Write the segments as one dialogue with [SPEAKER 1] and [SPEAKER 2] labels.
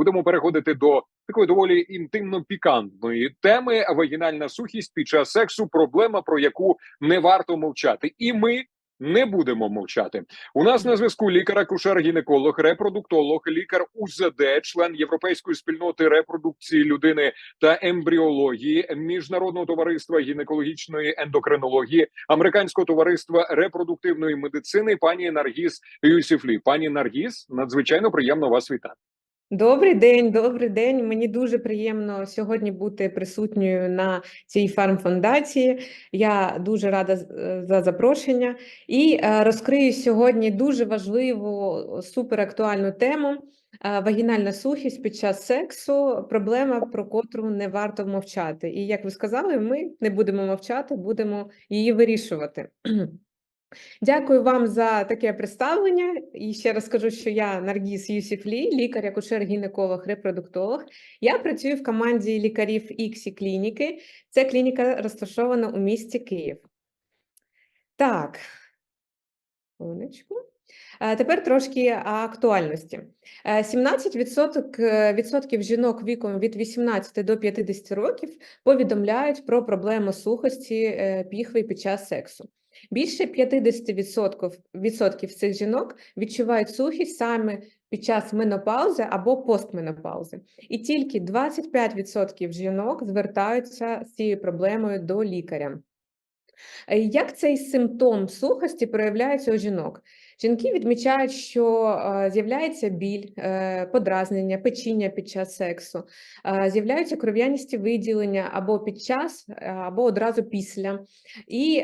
[SPEAKER 1] будемо переходити до такої доволі інтимно пікантної теми. Вагінальна сухість під час сексу проблема, про яку не варто мовчати, і ми. Не будемо мовчати. У нас на зв'язку лікар, акушер, гінеколог, репродуктолог, лікар УЗД, член Європейської спільноти репродукції людини та ембріології, міжнародного товариства гінекологічної ендокринології, американського товариства репродуктивної медицини, пані Наргіз Юсіфлі. Пані Наргіз, надзвичайно приємно вас вітати.
[SPEAKER 2] Добрий день, добрий день. Мені дуже приємно сьогодні бути присутньою на цій фармфондації. Я дуже рада е, за запрошення і е, розкрию сьогодні дуже важливу суперактуальну тему. е, Вагінальна сухість під час сексу проблема, про котру не варто мовчати. І як ви сказали, ми не будемо мовчати, будемо її вирішувати. Дякую вам за таке представлення. І ще раз скажу, що я Наргіз Юсіфлі, лікар, акушер, гінеколог, репродуктолог. Я працюю в команді лікарів іксі клініки. Це клініка розташована у місті Київ. Так. Е, Тепер трошки актуальності. Е, 17% е, відсотків жінок віком від 18 до 50 років повідомляють про проблему сухості е, піхви під час сексу. Більше 50% відсотків цих жінок відчувають сухість саме під час менопаузи або постменопаузи. І тільки 25% жінок звертаються з цією проблемою до лікаря. Е, Як цей симптом сухості проявляється у жінок? Жінки відмічають, що е, з'являється біль, е, подразнення, печіння під час сексу, е, з'являються кров'яністі виділення або під час, або одразу після. І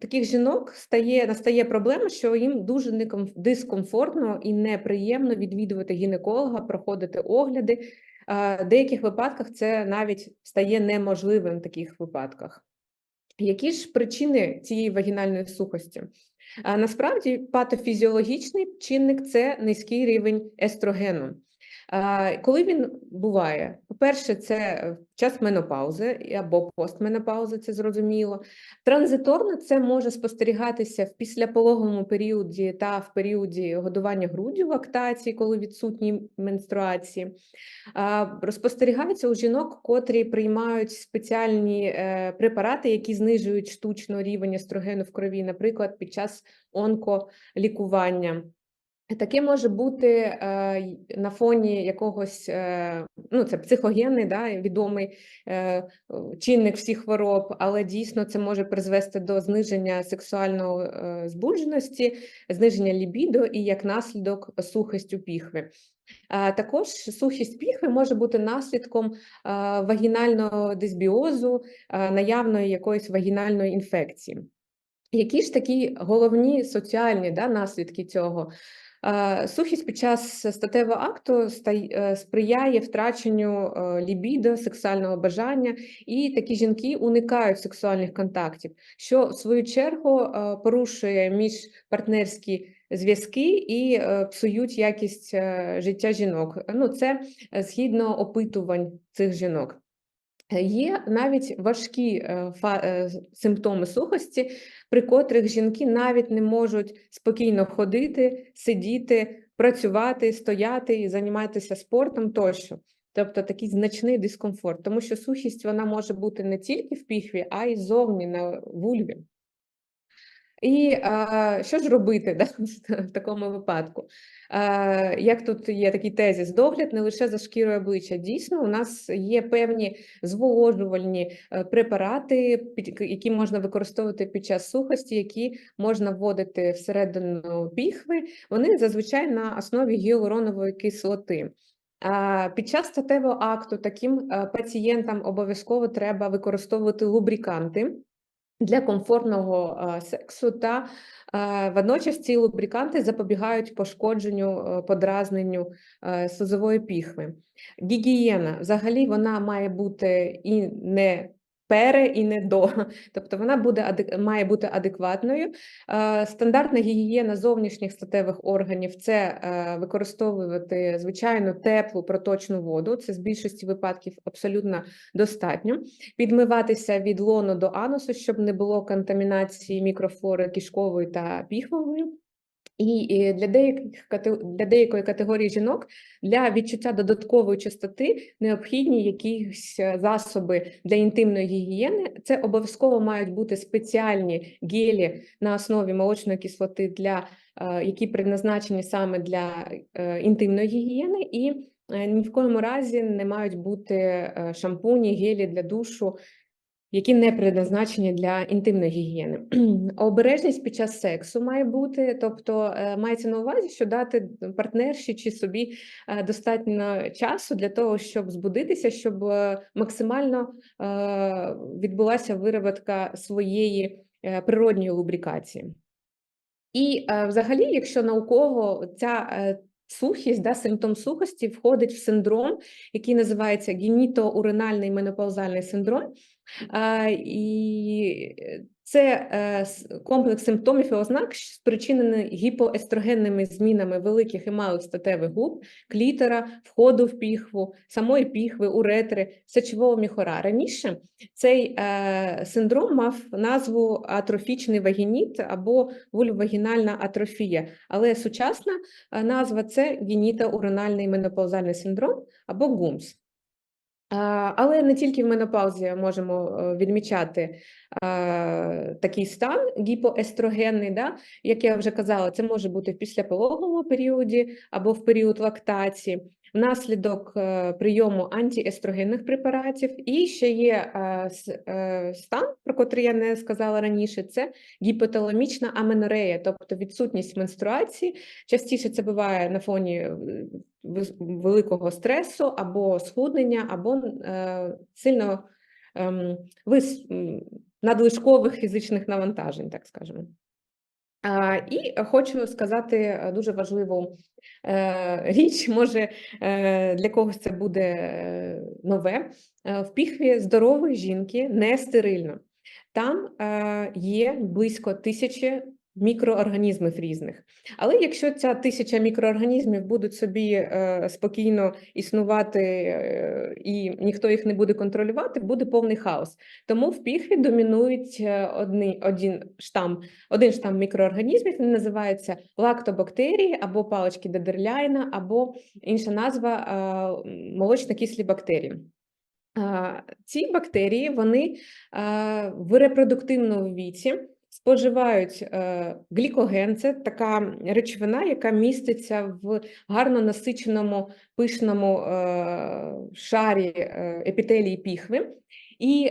[SPEAKER 2] таких жінок стає, настає проблема, що їм дуже дискомфортно і неприємно відвідувати гінеколога, проходити огляди. В деяких випадках це навіть стає неможливим в таких випадках. Які ж причини цієї вагінальної сухості? А, Насправді патофізіологічний чинник це низький рівень естрогену. Коли він буває? По-перше, це в час менопаузи або постменопаузи, це зрозуміло. Транзиторно це може спостерігатися в післяпологовому періоді та в періоді годування груддю в лактації, коли відсутні менструації. А, Спостерігається у жінок, котрі приймають спеціальні е, препарати, які знижують штучно рівень естрогену в крові, наприклад, під час онколікування. Таке може бути е, на фоні якогось, е, ну це психогенний, да, відомий е, чинник всіх хвороб, але дійсно це може призвести до зниження сексуальної збудженості, зниження лібідо і як наслідок сухость у піхви. Також сухість піхви може бути наслідком вагінального дисбіозу, наявної якоїсь вагінальної інфекції. Які ж такі головні соціальні да, наслідки цього? Сухість під час статевого акту е, сприяє втраченню е, лібідо, сексуального бажання, і такі жінки уникають сексуальних контактів, що в свою чергу е, порушує міжпартнерські зв'язки і псують якість життя жінок. Ну, це згідно опитувань цих жінок. Є навіть важкі симптоми сухості, при котрих жінки навіть не можуть спокійно ходити, сидіти, працювати, стояти і займатися спортом тощо. Тобто такий значний дискомфорт, тому що сухість вона може бути не тільки в піхві, а й зовні на вульві. І а, що ж робити да, в такому випадку? А, як тут є такий тезіс, догляд не лише за шкірою обличчя. Дійсно, у нас є певні зволожувальні е, препарати, які можна використовувати під час сухості, які можна вводити всередину піхви. Вони зазвичай на основі гіалуронової кислоти. Під час статевого акту таким е, пацієнтам обов'язково треба використовувати лубриканти для комфортного е, сексу, та е, водночас ці лубриканти запобігають пошкодженню, е, подразненню слизової піхви. Гігієна взагалі вона має бути і не пере, і не до, тобто вона буде має бути адекватною. Стандартна гігієна зовнішніх статевих органів це е, використовувати звичайну теплу проточну воду. Це з більшості випадків абсолютно достатньо підмиватися від лону до анусу, щоб не було контамінації мікрофлори кишкової та піхвової. І для деяких для деякої категорії жінок для відчуття додаткової чистоти необхідні якісь е, засоби для інтимної гігієни. Це обов'язково мають бути спеціальні гелі на основі молочної кислоти, для, е, які предназначені саме для е, інтимної гігієни, і ні в коєму разі не мають бути шампуні, гелі для душу, які не предназначені для інтимної гігієни. Обережність під час сексу має бути, тобто е, мається на увазі, що дати партнерші чи собі е, достатньо часу для того, щоб збудитися, щоб е, максимально відбулася вироботка своєї природньої лубрикації. І взагалі, якщо науково ця сухість, да, симптом сухості входить в синдром, який називається генітоуринальний менопаузальний синдром. І це е, комплекс симптомів і ознак, спричинений гіпоестрогенними змінами великих і малих статевих губ, клітора, входу в піхву, самої піхви, уретри, сечового міхора. Раніше цей е, синдром мав назву атрофічний вагініт або вульвовагінальна атрофія, але сучасна е, назва це генітоуринальний менопаузальний синдром або ГУМС. Але не тільки в менопаузі можемо е, відмічати такий стан гіпоестрогенний, да? як я вже казала, це може бути в післяпологовому періоді або в період лактації, внаслідок е, прийому антиестрогенних препаратів. І ще є е, е, стан, про котрий я не сказала раніше, це гіпоталамічна аменорея, тобто відсутність менструації. Частіше це буває на фоні великого стресу або схуднення, або сильно ем, вис, надлишкових фізичних навантажень, так скажемо. І хочу сказати е, дуже важливу е, річ, може е, для когось це буде нове. В піхві здорової жінки не стерильно. Там є близько тисячі мікроорганізмів різних. Але якщо ця тисяча мікроорганізмів будуть собі е, спокійно існувати е, і ніхто їх не буде контролювати, буде повний хаос. Тому в піхві домінують е, одні, один штам один штам мікроорганізмів, він називається лактобактерії або палички Дедерляйна, або інша назва молочно-кислі бактерії. Ці бактерії вони в репродуктивному віці споживають е, глікоген, це така речовина, яка міститься в гарно насиченому пишному е, шарі е, епітелії піхви. І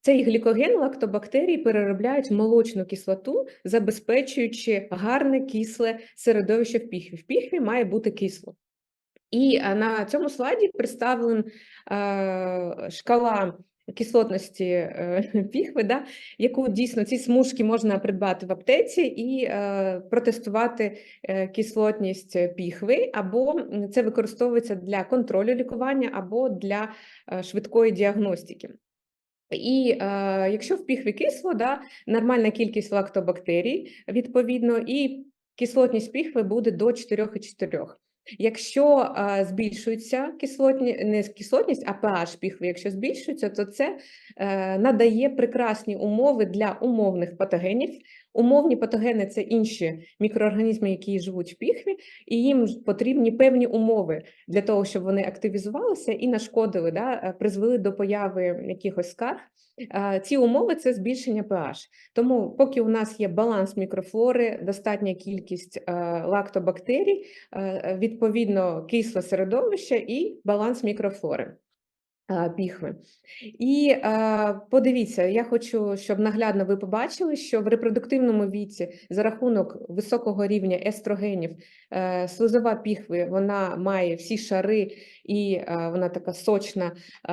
[SPEAKER 2] цей глікоген лактобактерії переробляють в молочну кислоту, забезпечуючи гарне кисле середовище в піхві. В піхві має бути кисло. І на цьому слайді представлен е, шкала кислотності е, піхви, да, яку дійсно ці смужки можна придбати в аптеці і е, протестувати е, кислотність піхви, або це використовується для контролю лікування, або для е, швидкої діагностики. І е, якщо в піхві кисло, да, нормальна кількість лактобактерій, відповідно, і кислотність піхви буде до 4,4. Якщо а, збільшується кислотні, не кислотність, а pH піхви, якщо збільшується, то це е, надає прекрасні умови для умовних патогенів. Умовні патогени це інші мікроорганізми, які живуть в піхві, і їм потрібні певні умови для того, щоб вони активізувалися і нашкодили, да, е, призвели до появи якихось скарг. Ці умови це збільшення pH. Тому, поки у нас є баланс мікрофлори, достатня кількість е, лактобактерій, е, відповідно кисле середовище і баланс мікрофлори піхви. І е, подивіться, я хочу, щоб наглядно ви побачили, що в репродуктивному віці за рахунок високого рівня естрогенів е, слизова піхви вона має всі шари, і е, вона така сочна, е,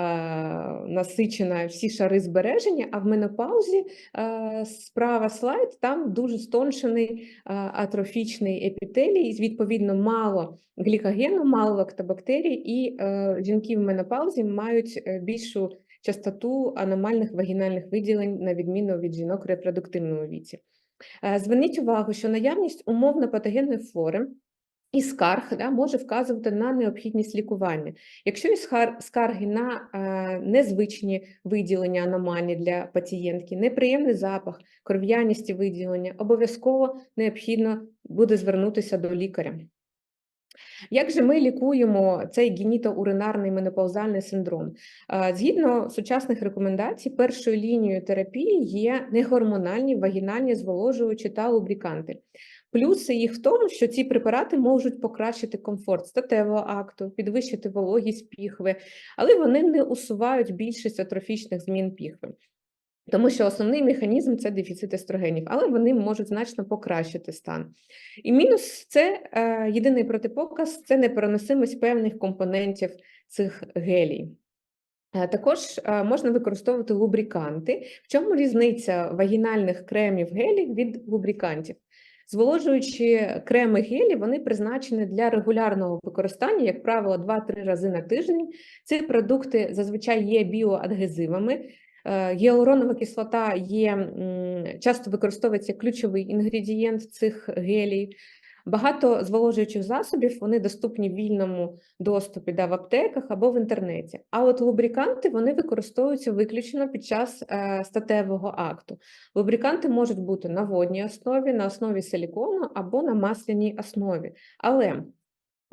[SPEAKER 2] насичена, всі шари збережені. А в менопаузі е, справа слайд, там дуже стоншений е, атрофічний епітелій, відповідно, мало глікогену, мало лактобактерій, і е, жінки в менопаузі мають е, більшу частоту аномальних вагінальних виділень, на відміну від жінок в репродуктивному віці. Е, Зверніть увагу, що наявність умовно патогенної флори і скарг да, може вказувати на необхідність лікування. Якщо є скарги на е, незвичні виділення аномальні для пацієнтки, неприємний запах, кров'яністі виділення, обов'язково необхідно буде звернутися до лікаря. Як же ми лікуємо цей генітоуринарний менопаузальний синдром? Згідно сучасних рекомендацій, першою лінією терапії є негормональні вагінальні зволожуючі та лубриканти. Плюси їх в тому, що ці препарати можуть покращити комфорт статевого акту, підвищити вологість піхви, але вони не усувають більшість атрофічних змін піхви. Тому що основний механізм це дефіцит естрогенів, але вони можуть значно покращити стан. І мінус це е, єдиний протипоказ це непереносимість певних компонентів цих гелій. Е, Також е, можна використовувати лубриканти. В чому різниця вагінальних кремів гелів від лубрикантів? Зволожуючі креми гелі, вони призначені для регулярного використання, як правило, 2-3 рази на тиждень. Ці продукти зазвичай є біоадгезивами. Е, Гіалуронова кислота є часто використовується ключовий інгредієнт цих гелій. Багато зволожуючих засобів вони доступні в вільному доступі да, в аптеках або в інтернеті. А от лубриканти вони використовуються виключно під час е, статевого акту. Лубриканти можуть бути на водній основі, на основі силікону або на масляній основі. Але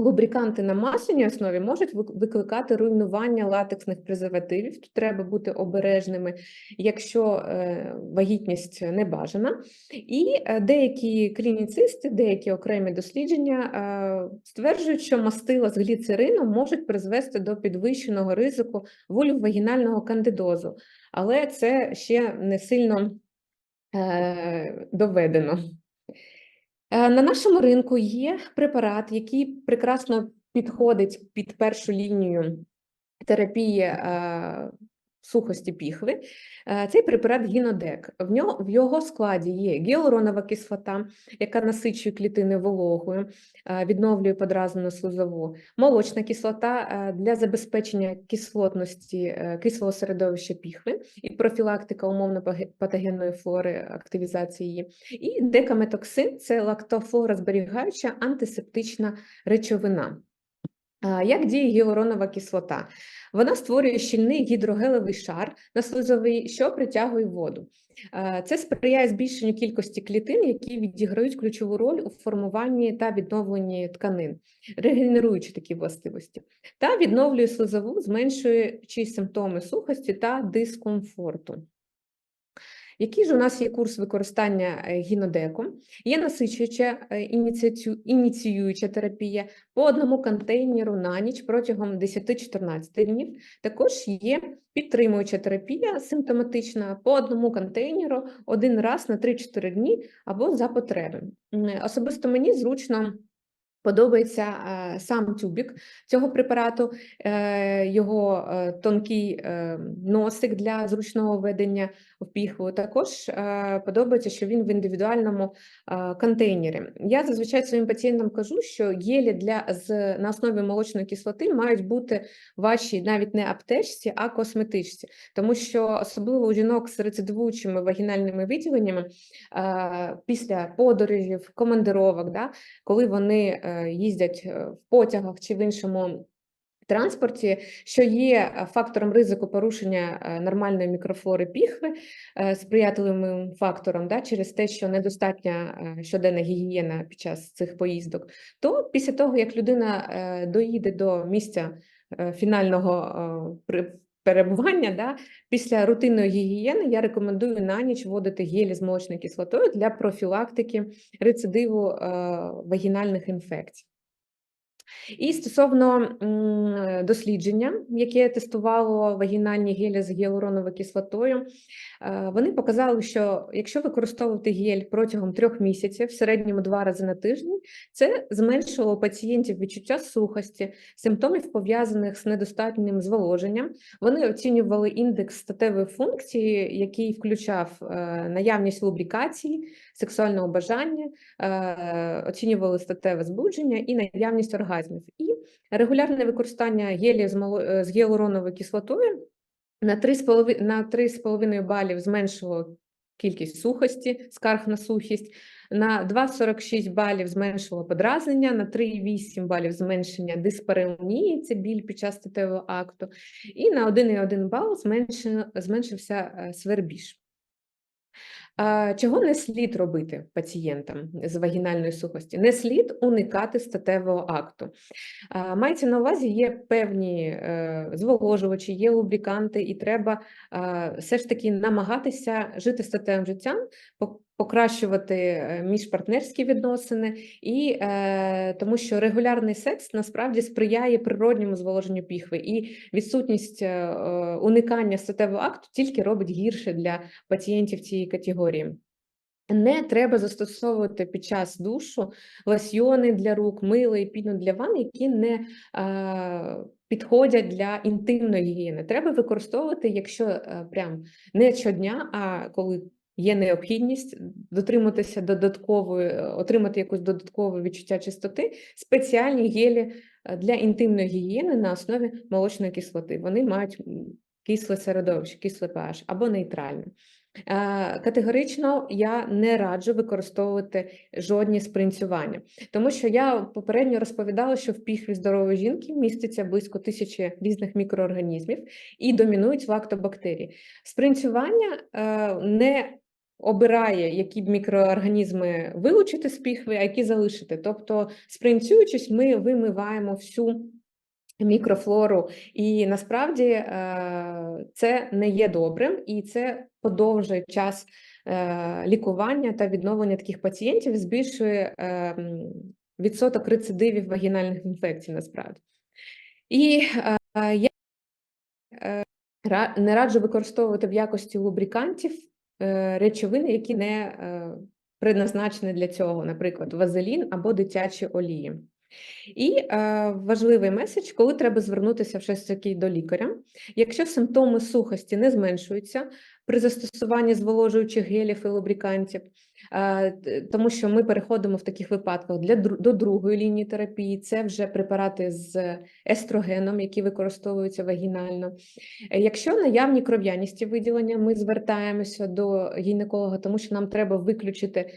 [SPEAKER 2] лубриканти на масляній основі можуть викликати руйнування латексних презервативів. Тут треба бути обережними, якщо е, вагітність не бажана. І е, деякі клініцисти, деякі окремі дослідження е, стверджують, що мастила з гліцерином можуть призвести до підвищеного ризику вульвовагінального кандидозу, але це ще не сильно доведено. Е, На нашому ринку є препарат, який прекрасно підходить під першу лінію терапії е, сухості піхви. Е, Цей препарат гінодек. В нього в його складі є гіалуронова кислота, яка насичує клітини вологою, е, відновлює подразнену слизову, молочна кислота е, для забезпечення кислотності кислого середовища піхви і профілактика умовно-патогенної флори активізації її. І декаметоксин це лактофлорозберігаюча антисептична речовина. Як діє гіалуронова кислота? Вона створює щільний гідрогелевий шар на слизовий, що притягує воду. Це сприяє збільшенню кількості клітин, які відіграють ключову роль у формуванні та відновленні тканин, регенеруючи такі властивості, та відновлює слизову, зменшуючи симптоми сухості та дискомфорту. Який ж у нас є курс використання е, гінодеку? Є насичуюча е, ініціююча терапія по одному контейнеру на ніч протягом 10-14 днів. Також є підтримуюча терапія симптоматична по одному контейнеру один раз на 3-4 дні або за потреби. Особисто мені зручно. Подобається е, сам тюбік цього препарату, е, його е, тонкий носик для зручного введення в піхву. Також подобається, що він в індивідуальному контейнері. Я зазвичай своїм пацієнтам кажу, що гелі для з на основі молочної кислоти мають бути ваші навіть не аптечці, а косметичці, тому що особливо у жінок з рецидивуючими вагінальними виділеннями після подорожів, командировок, да, коли вони їздять е, в потягах чи в іншому транспорті, що є е, фактором ризику порушення е, нормальної мікрофлори піхви, е, сприятливим фактором да, через те, що недостатня е, щоденна гігієна під час цих поїздок, то після того, як людина е, доїде до місця е, фінального е, перебування, да, після рутинної гігієни я рекомендую на ніч вводити гелі з молочною кислотою для профілактики рецидиву е, вагінальних інфекцій. І стосовно дослідження, яке тестувало вагінальні гелі з гіалуроновою кислотою, е, вони показали, що якщо використовувати гель протягом трьох місяців, в середньому два рази на тиждень, це зменшило у пацієнтів відчуття сухості, симптомів пов'язаних з недостатнім зволоженням. Вони оцінювали індекс статевої функції, який включав е, наявність лубрикації, сексуального бажання, е, оцінювали статеве збудження і наявність оргазмів. І регулярне використання гелію з, е, гіалуроновою кислотою на 3,5 балів зменшило кількість сухості, скарг на сухість, на 2,46 балів зменшило подразнення, на 3,8 балів зменшення диспареонії, це біль під час статевого акту, і на 1,1 бал зменшився е, свербіж. Чого не слід робити пацієнтам з вагінальної сухості? Не слід уникати статевого акту. Мається на увазі, є певні е, зволожувачі, є лубриканти, і треба все ж таки намагатися жити статевим життям, покращувати е, міжпартнерські відносини, і е, тому що регулярний секс насправді сприяє природньому зволоженню піхви, і відсутність е, е, уникання статевого акту тільки робить гірше для пацієнтів цієї категорії. Не треба застосовувати під час душу лосьйони для рук, мило і піну для ванн, які не а, підходять для інтимної гігієни. Треба використовувати, якщо е, прям не щодня, а коли є необхідність дотриматися додаткової, е, отримати якусь додаткове відчуття чистоти, спеціальні гелі е, для інтимної гігієни на основі молочної кислоти. Вони мають кисле середовище, кисле pH або нейтральне. Е, Категорично я не раджу використовувати жодні спринцювання, тому що я попередньо розповідала, що в піхві здорової жінки міститься близько тисячі різних мікроорганізмів і домінують лактобактерії. Спринцювання не обирає, які б мікроорганізми вилучити з піхви, а які залишити. Тобто, спринцюючись, ми вимиваємо всю мікрофлору, і насправді е, це не є добрим, і це подовжує час е, лікування та відновлення таких пацієнтів, збільшує е, відсоток рецидивів вагінальних інфекцій насправді. І е, я не раджу використовувати в якості лубрикантів речовини, які не е, предназначені для цього, наприклад, вазелін або дитячі олії. І е, важливий меседж, коли треба звернутися все ж таки до лікаря. Якщо симптоми сухості не зменшуються при застосуванні зволожуючих гелів і лубрикантів, е, тому що ми переходимо в таких випадках для, до другої лінії терапії, це вже препарати з естрогеном, які використовуються вагінально. Якщо наявні кров'яністі виділення, ми звертаємося до гінеколога, тому що нам треба виключити е,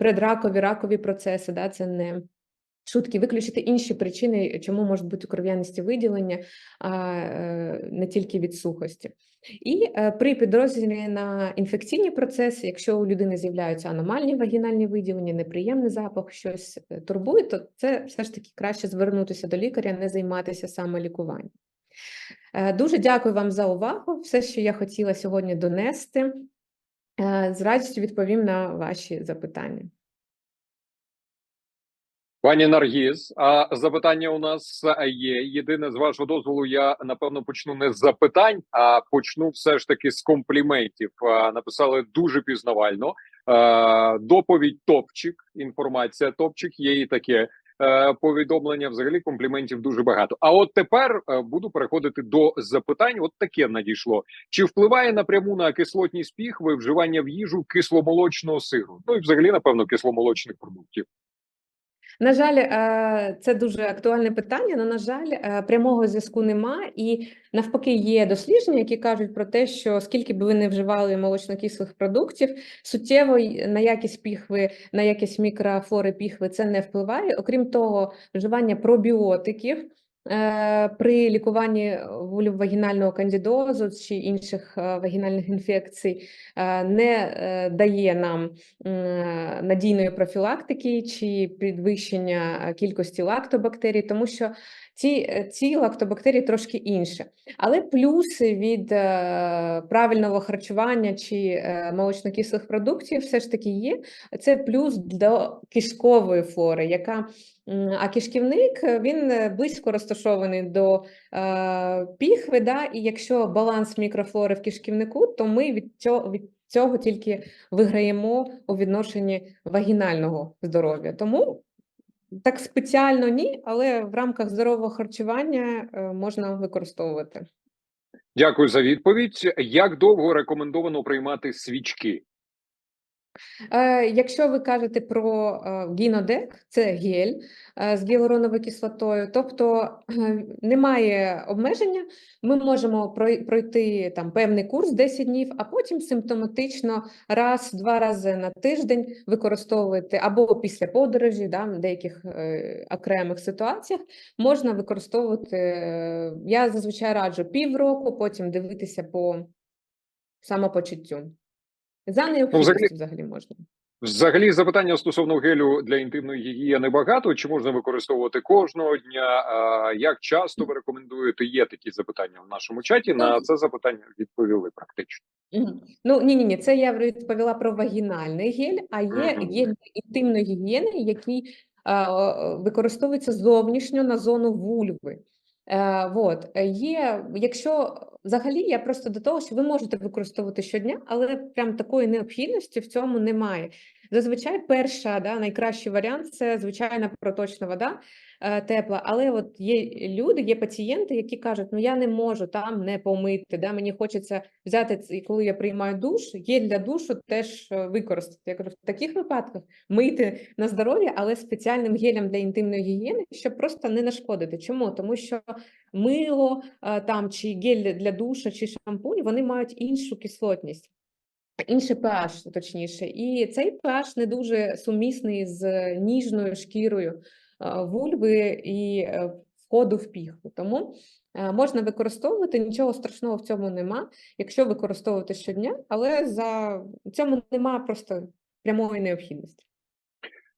[SPEAKER 2] предракові, ракові процеси, да, це не шутки, виключити інші причини, чому можуть бути кров'янисті виділення, а е, не тільки від сухості. І е, при підрозділі на інфекційні процеси, якщо у людини з'являються аномальні вагінальні виділення, неприємний запах, щось е, турбує, то це все ж таки краще звернутися до лікаря, не займатися самолікуванням. Дуже дякую вам за увагу. Все, що я хотіла сьогодні донести. Е, З радістю відповім на ваші запитання.
[SPEAKER 1] Пані Наргіз, а запитання у нас є. Єдине з вашого дозволу, я напевно почну не з запитань, а почну все ж таки з компліментів. Написали дуже пізнавально. Доповідь топчик, інформація топчик. Є і таке е, повідомлення. Взагалі компліментів дуже багато. А от тепер е, буду переходити до запитань. От таке надійшло: чи впливає напряму на кислотність піхви вживання в їжу кисломолочного сиру? Ну і взагалі, напевно, кисломолочних продуктів.
[SPEAKER 2] На жаль, е, це дуже актуальне питання, але, на жаль, е, прямого зв'язку нема. І навпаки, є дослідження, які кажуть про те, що скільки б ви не вживали молочнокислих продуктів, суттєво на якість піхви, на якість мікрофлори піхви це не впливає. Окрім того, вживання пробіотиків. Е, При лікуванні вульвагінального кандидозу чи інших е, вагінальних інфекцій е, не е, дає нам надійної профілактики чи підвищення е, кількості лактобактерій, тому що ці, е, ці лактобактерії трошки інші. Але плюси від е, правильного харчування чи е, молочнокислих продуктів все ж таки є. Це плюс до кишкової флори, яка а кишківник е, він е, близько розташований до е, піхви, да, і якщо баланс мікрофлори в кишківнику, то ми від цього, від цього тільки виграємо у відношенні вагінального здоров'я. Тому так спеціально ні, але в рамках здорового харчування е, можна використовувати.
[SPEAKER 1] Дякую за відповідь. Як довго рекомендовано приймати свічки?
[SPEAKER 2] Е, Якщо ви кажете про е, гінодек, це гель е, з гіалуроновою кислотою, тобто немає обмеження, ми можемо пройти там певний курс 10 днів, а потім симптоматично раз-два рази на тиждень використовувати або після подорожі, да, в деяких окремих ситуаціях можна використовувати. Я зазвичай раджу півроку, потім дивитися по самопочуттю. За необхідністю взагалі можна.
[SPEAKER 1] Взагалі, запитання стосовно гелю для інтимної гігієни багато. Чи можна використовувати кожного дня? А, як часто ви рекомендуєте? Є такі запитання в нашому чаті. На це запитання відповіли практично.
[SPEAKER 2] Ну, ні, ні, ні, це я відповіла про вагінальний гель, а є гель інтимної гігієни, який використовується зовнішньо на зону вульви. Е, вот. е, Є, якщо взагалі я просто до того, що ви можете використовувати щодня, але прям такої необхідності в цьому немає. Зазвичай перша, да, найкращий варіант це звичайна проточна вода е, тепла. Але от є люди, є пацієнти, які кажуть, ну я не можу там не помити, да, мені хочеться взяти і коли я приймаю душ, гель для душу теж е, використати. Я кажу, в таких випадках мийте на здоров'я, але спеціальним гелем для інтимної гігієни, щоб просто не нашкодити. Чому? Тому що мило е, там чи гель для душа, чи шампунь, вони мають іншу кислотність. Інший pH, точніше, і цей pH не дуже сумісний з ніжною шкірою е, вульви і е, входу в піхву. Тому е, можна використовувати, нічого страшного в цьому нема, якщо використовувати щодня, але за цьому нема просто прямої необхідності.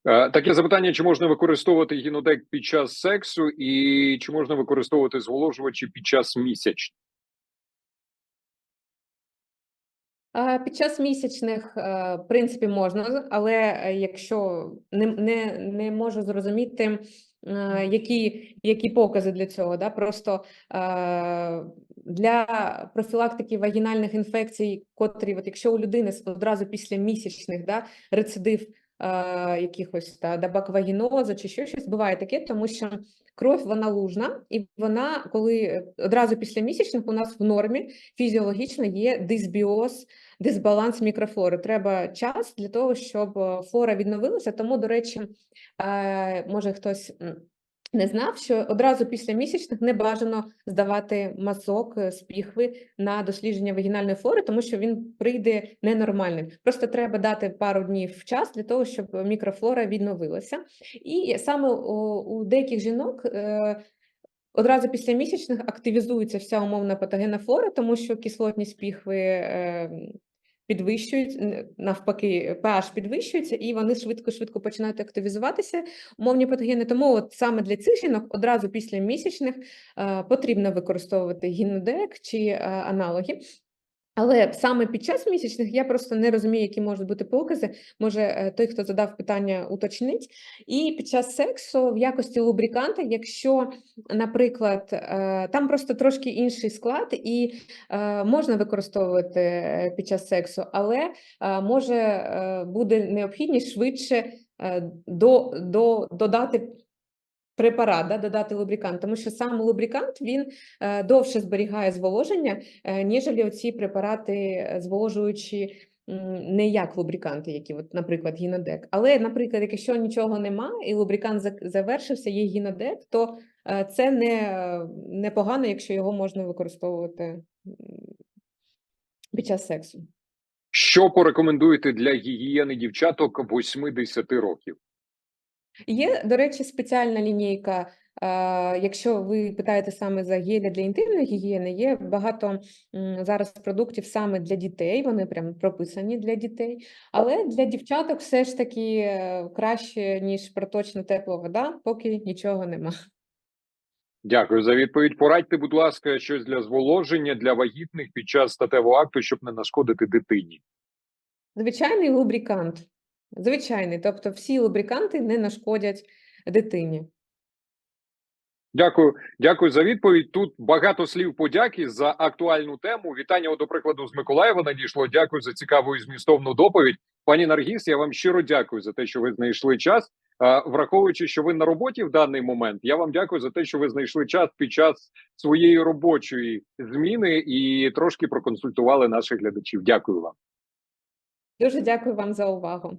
[SPEAKER 1] Таке запитання: чи можна використовувати гінодек під час сексу, і чи можна використовувати зволожувачі під час місяч?
[SPEAKER 2] Під час місячних, е, в принципі, можна, але е, якщо не, не, не можу зрозуміти, е, які, які покази для цього, да? просто е, для профілактики вагінальних інфекцій, котрі, от якщо у людини одразу після місячних да, рецидив якихось та, дабаквагінозу чи ще щось, буває таке, тому що кров вона лужна, і вона, коли е, одразу після місячних у нас в нормі фізіологічно є дисбіоз дисбаланс мікрофлори. Треба час для того, щоб е, флора відновилася. Тому, до речі, е, може хтось не знав, що одразу після місячних не бажано здавати мазок е, з піхви на дослідження вагінальної флори, тому що він прийде ненормальним. Просто треба дати пару днів час для того, щоб мікрофлора відновилася. І саме у, деяких жінок. е, Одразу після місячних активізується вся умовна патогенна флора, тому що кислотність піхви е, підвищують, навпаки, pH підвищується, і вони швидко-швидко починають активізуватися, умовні патогени. Тому от саме для цих жінок одразу після місячних е, потрібно використовувати гінодек чи е, аналоги. Але саме під час місячних я просто не розумію, які можуть бути покази. Може, е, той, хто задав питання, уточнить. І під час сексу в якості лубриканта, якщо, наприклад, е, там просто трошки інший склад, і е, можна використовувати під час сексу, але може буде необхідність швидше до, до, додати. Препарат, да, додати лубрикант, тому що сам лубрикант він е, довше зберігає зволоження, е, ніжели оці препарати е, зволожуючі не як лубриканти, які, от, наприклад, гінодек. Але, наприклад, якщо нічого нема і лубрикант завершився, є гінодек, то це не, не погано, якщо його можна використовувати під час сексу.
[SPEAKER 1] Що порекомендуєте для гігієни дівчаток 8-10 років?
[SPEAKER 2] Є, до речі, спеціальна лінійка. Якщо ви питаєте саме за гелі для інтимної гігієни, є багато зараз продуктів саме для дітей, вони прям прописані для дітей. Але для дівчаток все ж таки е, краще, ніж проточна тепла вода, поки нічого нема.
[SPEAKER 1] Дякую за відповідь. Порадьте, будь ласка, щось для зволоження для вагітних під час статевого акту, щоб не нашкодити дитині.
[SPEAKER 2] Звичайний лубрикант. Звичайний, тобто всі лубриканти не нашкодять дитині.
[SPEAKER 1] Дякую, дякую за відповідь. Тут багато слів подяки за актуальну тему. Вітання, до прикладу, з Миколаєва надійшло. Дякую за цікаву і змістовну доповідь. Пані Наргіс, я вам щиро дякую за те, що ви знайшли час. Враховуючи, що ви на роботі в даний момент, я вам дякую за те, що ви знайшли час під час своєї робочої зміни і трошки проконсультували наших глядачів. Дякую вам.
[SPEAKER 2] Дуже дякую вам за увагу.